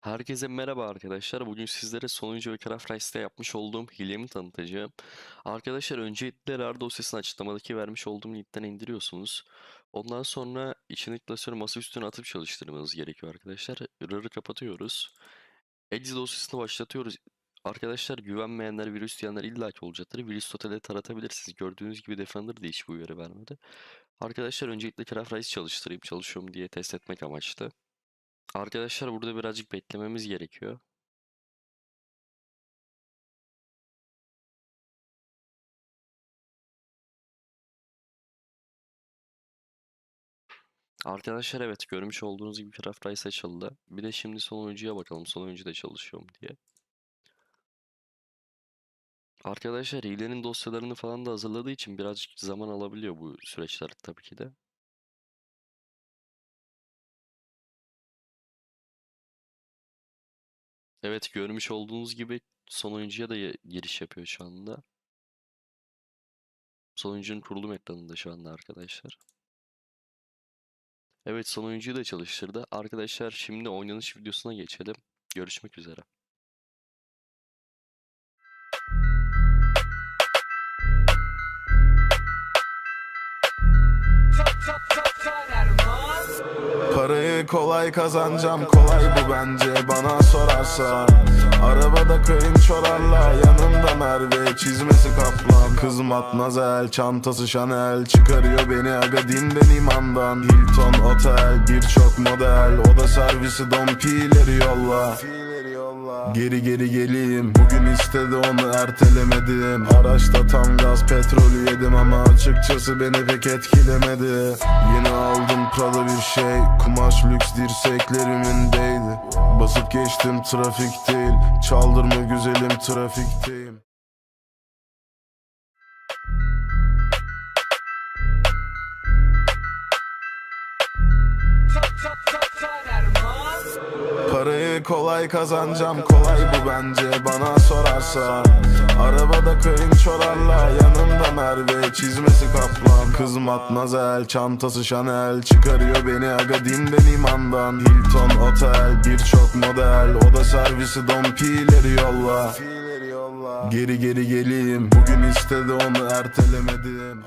Herkese merhaba arkadaşlar. Bugün sizlere sonuncu ve Craft Rice'te yapmış olduğum hilemi tanıtacağım. Arkadaşlar öncelikle RAR dosyasını açıklamadaki vermiş olduğum linkten indiriyorsunuz. Ondan sonra içindeki klasörü masa üstüne atıp çalıştırmanız gerekiyor arkadaşlar. RAR'ı kapatıyoruz. Edge dosyasını başlatıyoruz. Arkadaşlar güvenmeyenler, virüs diyenler illaki olacaktır. Virüs totale taratabilirsiniz. Gördüğünüz gibi Defender de hiç bu uyarı vermedi. Arkadaşlar öncelikle Craft Rice çalıştırayım. Çalışıyor mu diye test etmek amaçlı. Arkadaşlar burada birazcık beklememiz gerekiyor. Arkadaşlar evet görmüş olduğunuz gibi Craft Rice açıldı. Bir de şimdi son oyuncuya bakalım son oyuncu da çalışıyor diye. Arkadaşlar hilenin dosyalarını falan da hazırladığı için birazcık zaman alabiliyor bu süreçler tabii ki de. Evet görmüş olduğunuz gibi son oyuncuya da giriş yapıyor şu anda. Son oyuncunun kurulum ekranında şu anda arkadaşlar. Evet son oyuncuyu da çalıştırdı. Arkadaşlar şimdi oynanış videosuna geçelim. Görüşmek üzere. Kolay kazanacağım. Kolay bu bence bana sorarsan. Arabada kayınçolarla yanımda Merve. Çizmesi kaplan. Kız matmazel çantası Chanel. Çıkarıyor beni aga dinden imandan. Hilton otel birçok model. Oda servisi dompileri yolla Geri geri geleyim. Bugün istedi onu ertelemedim. Araçta tam gaz petrolü yedim ama açıkçası beni pek etkilemedi. Yine aldım Prada bir şey. Kumaş lüks dirseklerimin değdi. Basıp geçtim trafik değil. Çaldırma güzelim trafikteyim Parayı kolay kazanacağım. Kolay bu bence bana sorarsan Arabada kayınçolarla yanımda Merve. Çizmesi kaplan Kız matmazel. Çantası Chanel çıkarıyor beni aga dinden imandan. Hilton otel birçok model. Oda servisi dompileri yolla. Geri geri geleyim Bugün istedi onu ertelemedim